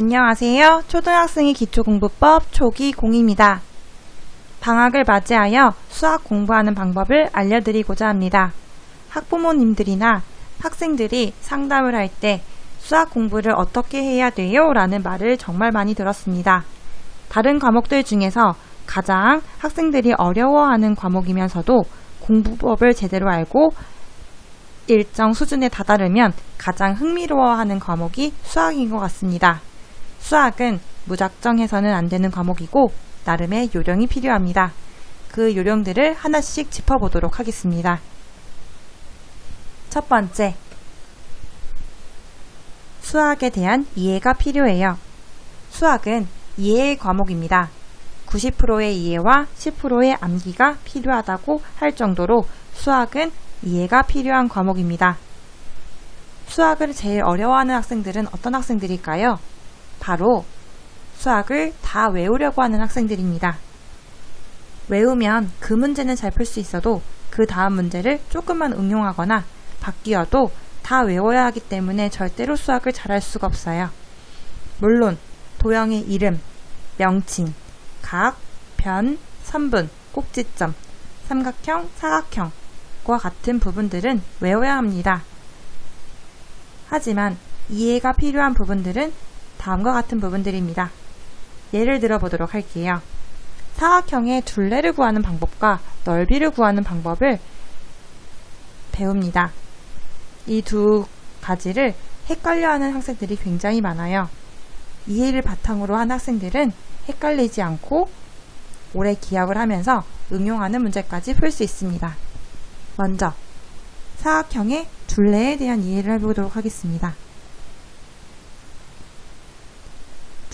안녕하세요. 초등학생의 기초공부법 초기 공입니다. 방학을 맞이하여 수학 공부하는 방법을 알려드리고자 합니다. 학부모님들이나 학생들이 상담을 할 때 수학 공부를 어떻게 해야 돼요? 라는 말을 정말 많이 들었습니다. 다른 과목들 중에서 가장 학생들이 어려워하는 과목이면서도 공부법을 제대로 알고 일정 수준에 다다르면 가장 흥미로워하는 과목이 수학인 것 같습니다. 수학은 무작정 해서는 안 되는 과목이고 나름의 요령이 필요합니다. 그 요령들을 하나씩 짚어보도록 하겠습니다. 첫 번째, 수학에 대한 이해가 필요해요. 수학은 이해의 과목입니다. 90%의 이해와 10%의 암기가 필요하다고 할 정도로 수학은 이해가 필요한 과목입니다. 수학을 제일 어려워하는 학생들은 어떤 학생들일까요? 바로 수학을 다 외우려고 하는 학생들입니다. 외우면 그 문제는 잘 풀 수 있어도 그 다음 문제를 조금만 응용하거나 바뀌어도 다 외워야 하기 때문에 절대로 수학을 잘할 수가 없어요. 물론 도형의 이름, 명칭, 각, 변, 선분, 꼭지점, 삼각형, 사각형과 같은 부분들은 외워야 합니다. 하지만 이해가 필요한 부분들은 다음과 같은 부분들입니다. 예를 들어 보도록 할게요. 사각형의 둘레를 구하는 방법과 넓이를 구하는 방법을 배웁니다. 이 두 가지를 헷갈려 하는 학생들이 굉장히 많아요. 이해를 바탕으로 한 학생들은 헷갈리지 않고 오래 기억을 하면서 응용하는 문제까지 풀 수 있습니다. 먼저 사각형의 둘레에 대한 이해를 해보도록 하겠습니다.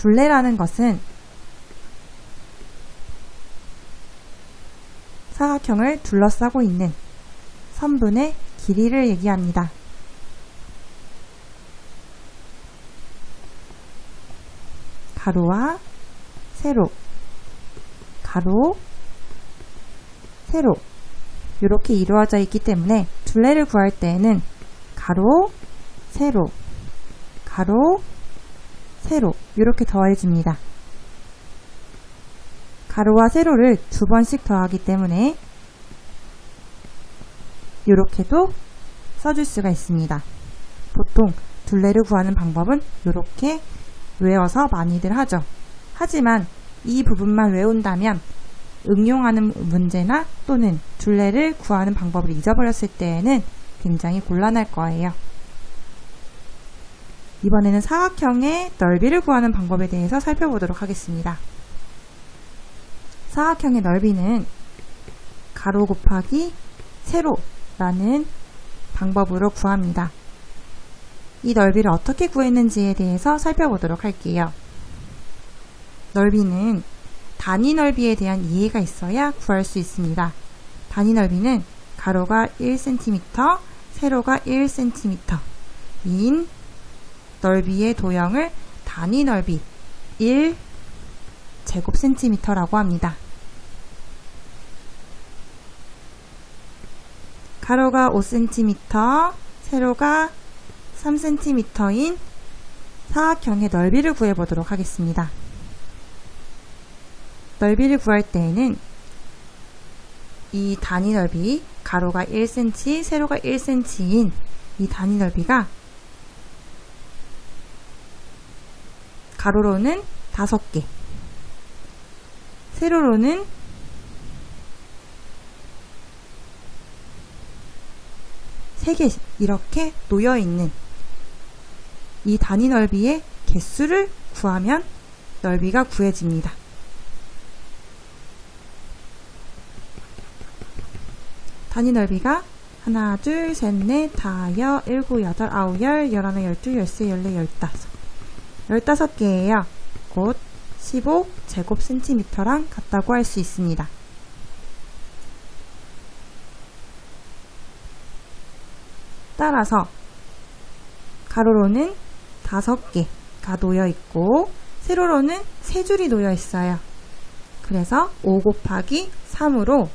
둘레라는 것은 사각형을 둘러싸고 있는 선분의 길이를 얘기합니다. 가로와 세로, 가로, 세로 이렇게 이루어져 있기 때문에 둘레를 구할 때에는 가로, 세로, 가로, 세로 이렇게 더해집니다. 가로와 세로를 두 번씩 더하기 때문에 이렇게도 써줄 수가 있습니다. 보통 둘레를 구하는 방법은 이렇게 외워서 많이들 하죠. 하지만 이 부분만 외운다면 응용하는 문제나 또는 둘레를 구하는 방법을 잊어버렸을 때에는 굉장히 곤란할 거예요. 이번에는 사각형의 넓이를 구하는 방법에 대해서 살펴보도록 하겠습니다. 사각형의 넓이는 가로 곱하기 세로라는 방법으로 구합니다. 이 넓이를 어떻게 구했는지에 대해서 살펴보도록 할게요. 넓이는 단위 넓이에 대한 이해가 있어야 구할 수 있습니다. 단위 넓이는 가로가 1cm, 세로가 1cm인 넓이의 도형을 단위 넓이 1 제곱센티미터라고 합니다. 가로가 5cm, 세로가 3cm인 사각형의 넓이를 구해보도록 하겠습니다. 넓이를 구할 때에는 이 단위 넓이, 가로가 1cm, 세로가 1cm인 이 단위 넓이가 가로로는 5개, 세로로는 3개 이렇게 놓여 있는 이 단위 넓이의 개수를 구하면 넓이가 구해집니다. 단위 넓이가 하나, 둘, 셋, 넷, 다 여, 일곱, 여덟, 아홉, 열, 열하나, 열두, 열세, 열네, 열다섯. 열다섯 개예요. 곧 15 제곱 센티미터랑 같다고 할 수 있습니다. 따라서 가로로는 5개가 놓여 있고 세로로는 3줄이 놓여 있어요. 그래서 5 곱하기 3으로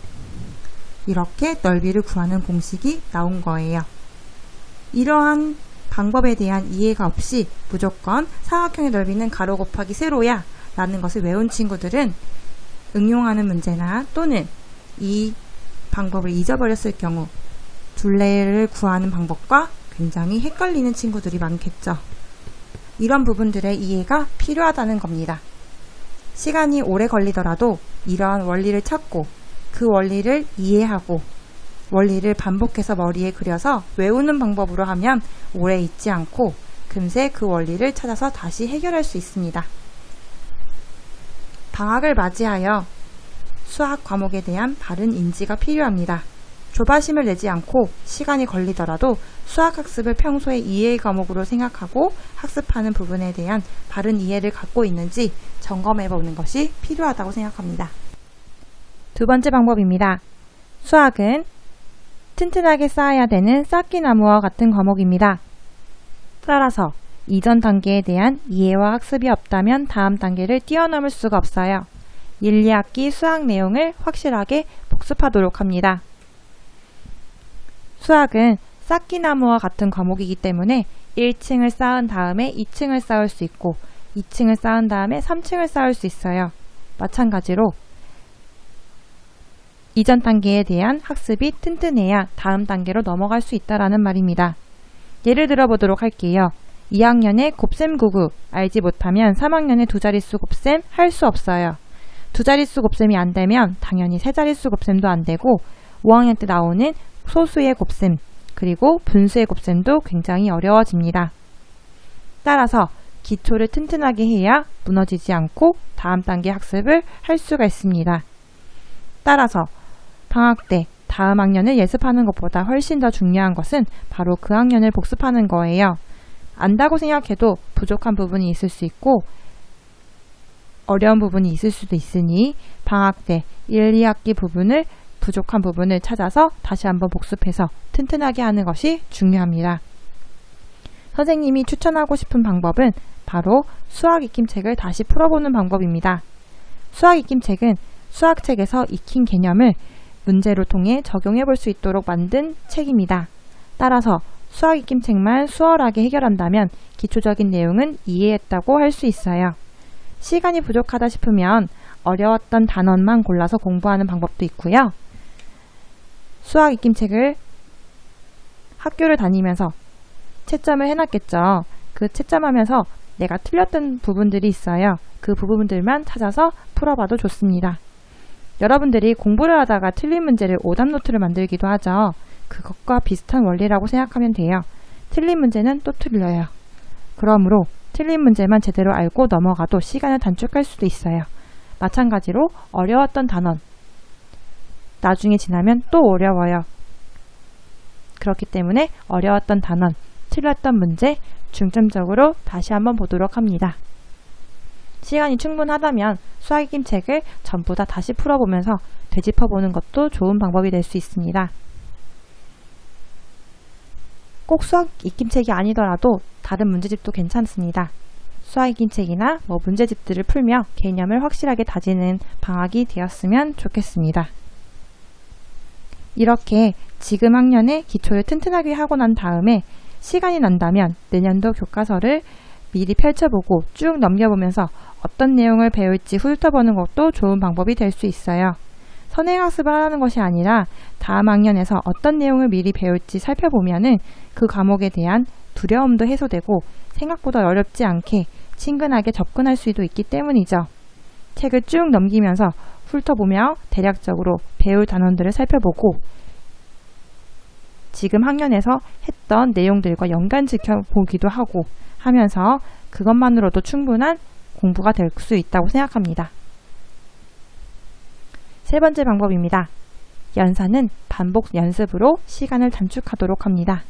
이렇게 넓이를 구하는 공식이 나온 거예요. 이러한 방법에 대한 이해가 없이 무조건 사각형의 넓이는 가로 곱하기 세로야 라는 것을 외운 친구들은 응용하는 문제나 또는 이 방법을 잊어버렸을 경우 둘레를 구하는 방법과 굉장히 헷갈리는 친구들이 많겠죠. 이런 부분들의 이해가 필요하다는 겁니다. 시간이 오래 걸리더라도 이러한 원리를 찾고 그 원리를 이해하고 원리를 반복해서 머리에 그려서 외우는 방법으로 하면 오래 잊지 않고 금세 그 원리를 찾아서 다시 해결할 수 있습니다. 방학을 맞이하여 수학 과목에 대한 바른 인지가 필요합니다. 조바심을 내지 않고 시간이 걸리더라도 수학 학습을 평소에 이해의 과목으로 생각하고 학습하는 부분에 대한 바른 이해를 갖고 있는지 점검해 보는 것이 필요하다고 생각합니다. 두 번째 방법입니다. 수학은 튼튼하게 쌓아야 되는 쌓기나무와 같은 과목입니다. 따라서 이전 단계에 대한 이해와 학습이 없다면 다음 단계를 뛰어넘을 수가 없어요. 1, 2학기 수학 내용을 확실하게 복습하도록 합니다. 수학은 쌓기나무와 같은 과목이기 때문에 1층을 쌓은 다음에 2층을 쌓을 수 있고 2층을 쌓은 다음에 3층을 쌓을 수 있어요. 마찬가지로 이전 단계에 대한 학습이 튼튼해야 다음 단계로 넘어갈 수 있다라는 말입니다. 예를 들어 보도록 할게요. 2학년에 곱셈 99 알지 못하면 3학년에 두 자릿수 곱셈 할 수 없어요. 두 자릿수 곱셈이 안 되면 당연히 세 자릿수 곱셈도 안 되고 5학년 때 나오는 소수의 곱셈 그리고 분수의 곱셈도 굉장히 어려워집니다. 따라서 기초를 튼튼하게 해야 무너지지 않고 다음 단계 학습을 할 수가 있습니다. 따라서 방학 때 다음 학년을 예습하는 것보다 훨씬 더 중요한 것은 바로 그 학년을 복습하는 거예요. 안다고 생각해도 부족한 부분이 있을 수 있고 어려운 부분이 있을 수도 있으니 방학 때 1, 2학기 부분을 부족한 부분을 찾아서 다시 한번 복습해서 튼튼하게 하는 것이 중요합니다. 선생님이 추천하고 싶은 방법은 바로 수학 익힘책을 다시 풀어보는 방법입니다. 수학 익힘책은 수학책에서 익힌 개념을 문제로 통해 적용해 볼 수 있도록 만든 책입니다. 따라서 수학 익힘책만 수월하게 해결한다면 기초적인 내용은 이해했다고 할 수 있어요. 시간이 부족하다 싶으면 어려웠던 단원만 골라서 공부하는 방법도 있고요. 수학 익힘책을 학교를 다니면서 채점을 해놨겠죠. 그 채점하면서 내가 틀렸던 부분들이 있어요. 그 부분들만 찾아서 풀어봐도 좋습니다. 여러분들이 공부를 하다가 틀린 문제를 오답 노트를 만들기도 하죠. 그것과 비슷한 원리라고 생각하면 돼요. 틀린 문제는 또 틀려요. 그러므로 틀린 문제만 제대로 알고 넘어가도 시간을 단축할 수도 있어요. 마찬가지로 어려웠던 단원, 나중에 지나면 또 어려워요. 그렇기 때문에 어려웠던 단원, 틀렸던 문제 중점적으로 다시 한번 보도록 합니다. 시간이 충분하다면 수학익임 책을 전부 다 다시 풀어보면서 되짚어보는 것도 좋은 방법이 될 수 있습니다. 꼭 수학 익힘책이 아니더라도 다른 문제집도 괜찮습니다. 수학 익힘책이나 뭐 문제집들을 풀며 개념을 확실하게 다지는 방학이 되었으면 좋겠습니다. 이렇게 지금 학년에 기초를 튼튼하게 하고 난 다음에 시간이 난다면 내년도 교과서를 미리 펼쳐보고 쭉 넘겨보면서 어떤 내용을 배울지 훑어보는 것도 좋은 방법이 될 수 있어요. 선행학습을 하는 것이 아니라 다음 학년에서 어떤 내용을 미리 배울지 살펴보면은 그 과목에 대한 두려움도 해소되고 생각보다 어렵지 않게 친근하게 접근할 수도 있기 때문이죠. 책을 쭉 넘기면서 훑어보며 대략적으로 배울 단원들을 살펴보고 지금 학년에서 했던 내용들과 연관 지켜보기도 하고 하면서 그것만으로도 충분한 공부가 될 수 있다고 생각합니다. 세 번째 방법입니다. 연산은 반복 연습으로 시간을 단축하도록 합니다.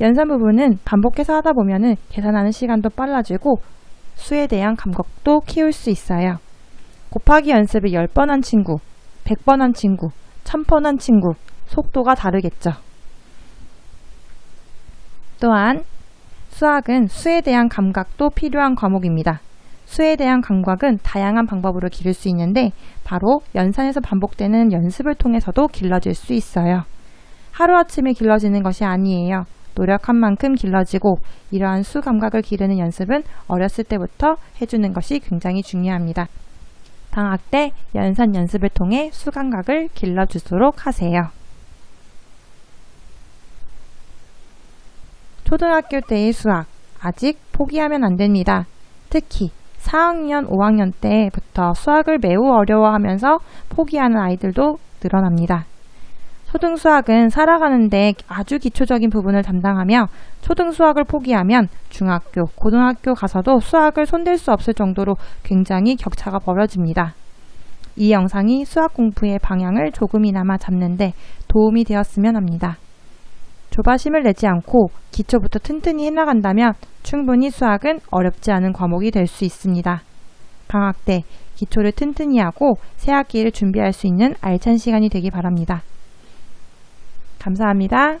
연산 부분은 반복해서 하다 보면 계산하는 시간도 빨라지고 수에 대한 감각도 키울 수 있어요. 곱하기 연습을 10번 한 친구, 100번 한 친구, 1000번 한 친구, 속도가 다르겠죠. 또한 수학은 수에 대한 감각도 필요한 과목입니다. 수에 대한 감각은 다양한 방법으로 기를 수 있는데 바로 연산에서 반복되는 연습을 통해서도 길러질 수 있어요. 하루아침에 길러지는 것이 아니에요. 노력한 만큼 길러지고 이러한 수 감각을 기르는 연습은 어렸을 때부터 해주는 것이 굉장히 중요합니다. 방학 때 연산 연습을 통해 수 감각을 길러주도록 하세요. 초등학교 때의 수학 아직 포기하면 안 됩니다. 특히 4학년, 5학년 때부터 수학을 매우 어려워하면서 포기하는 아이들도 늘어납니다. 초등수학은 살아가는데 아주 기초적인 부분을 담당하며 초등수학을 포기하면 중학교, 고등학교 가서도 수학을 손댈 수 없을 정도로 굉장히 격차가 벌어집니다. 이 영상이 수학 공부의 방향을 조금이나마 잡는데 도움이 되었으면 합니다. 조바심을 내지 않고 기초부터 튼튼히 해나간다면 충분히 수학은 어렵지 않은 과목이 될 수 있습니다. 방학 때 기초를 튼튼히 하고 새 학기를 준비할 수 있는 알찬 시간이 되기 바랍니다. 감사합니다.